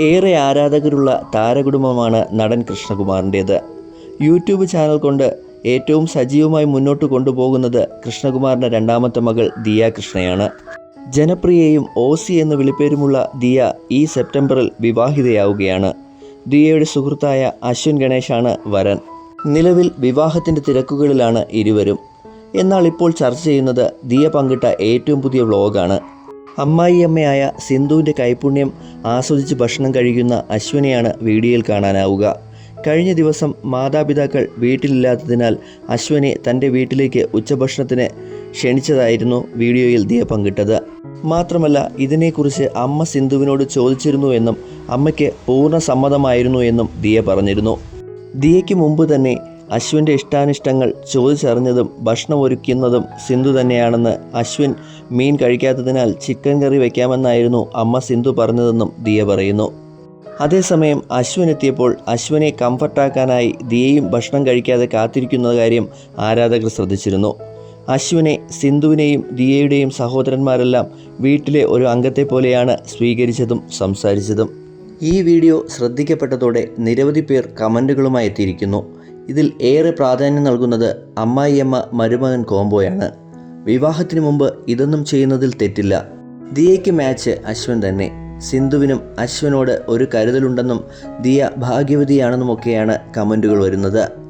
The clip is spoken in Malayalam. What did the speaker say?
ഏറെ ആരാധകരുള്ള താരകുടുംബമാണ് നടൻ കൃഷ്ണകുമാറിന്റേത്. യൂട്യൂബ് ചാനൽ കൊണ്ട് ഏറ്റവും സജീവമായി മുന്നോട്ട് കൊണ്ടുപോകുന്നത് കൃഷ്ണകുമാറിന്റെ രണ്ടാമത്തെ മകൾ ദിയ കൃഷ്ണയാണ്. ജനപ്രിയയും ഓസി എന്ന വിളിപ്പേരുമുള്ള ദിയ ഈ സെപ്റ്റംബറിൽ വിവാഹിതയാവുകയാണ്. ദിയയുടെ സുഹൃത്തായ അശ്വിൻ ഗണേശാണ് വരൻ. നിലവിൽ വിവാഹത്തിന്റെ തിരക്കുകളിലാണ് ഇരുവരും. എന്നാൽ ഇപ്പോൾ ചർച്ച ചെയ്യുന്നത് ദിയ പങ്കിട്ട ഏറ്റവും പുതിയ വ്ലോഗാണ് അമ്മായിയമ്മയായ സിന്ധുവിന്റെ കൈപുണ്യം ആസ്വദിച്ച് ഭക്ഷണം കഴിക്കുന്ന അശ്വിനെയാണ് വീഡിയോയിൽ കാണാനാവുക. കഴിഞ്ഞ ദിവസം മാതാപിതാക്കൾ വീട്ടിലില്ലാത്തതിനാൽ അശ്വനെ തന്റെ വീട്ടിലേക്ക് ഉച്ചഭക്ഷണത്തിന് ക്ഷണിച്ചതായിരുന്നു വീഡിയോയിൽ ദിയ പങ്കിട്ടത്. മാത്രമല്ല ഇതിനെക്കുറിച്ച് അമ്മ സിന്ധുവിനോട് ചോദിച്ചിരുന്നു എന്നും അമ്മയ്ക്ക് പൂർണ സമ്മതമായിരുന്നു എന്നും ദിയ പറഞ്ഞിരുന്നു. ദിയയ്ക്ക് മുമ്പ് തന്നെ അശ്വിന്റെ ഇഷ്ടാനിഷ്ടങ്ങൾ ചോദിച്ചറിഞ്ഞതും ഭക്ഷണം ഒരുക്കുന്നതും സിന്ധു തന്നെയാണെന്ന് അശ്വിൻ മീൻ കഴിക്കാത്തതിനാൽ ചിക്കൻ കറി വയ്ക്കാമെന്നായിരുന്നു അമ്മ സിന്ധു പറഞ്ഞതെന്നും ദിയ പറയുന്നു. അതേസമയം അശ്വിൻ എത്തിയപ്പോൾ അശ്വിനെ കംഫർട്ടാക്കാനായി ദിയയും ഭക്ഷണം കഴിക്കാതെ കാത്തിരിക്കുന്ന കാര്യം ആരാധകർ ശ്രദ്ധിച്ചിരുന്നു. അശ്വിനെ സിന്ധുവിനെയും ദിയയുടെയും സഹോദരന്മാരെല്ലാം വീട്ടിലെ ഒരു അംഗത്തെ പോലെയാണ് സ്വീകരിച്ചതും സംസാരിച്ചതും. ഈ വീഡിയോ ശ്രദ്ധിക്കപ്പെട്ടതോടെ നിരവധി പേർ കമന്റുകളുമായി എത്തിയിരിക്കുന്നു. ഇതിൽ ഏറെ പ്രാധാന്യം നൽകുന്നത് അമ്മായിയമ്മ മരുമകൻ കോംബോയാണ്. വിവാഹത്തിന് മുമ്പ് ഇതൊന്നും ചെയ്യുന്നതിൽ തെറ്റില്ല. ദിയയ്ക്ക് മാച്ച് അശ്വൻ തന്നെ. സിന്ധുവിനും അശ്വനോട് ഒരു കരുതലുണ്ടെന്നും ദിയ ഭാഗ്യവതിയാണെന്നുമൊക്കെയാണ് കമന്റുകൾ വരുന്നത്.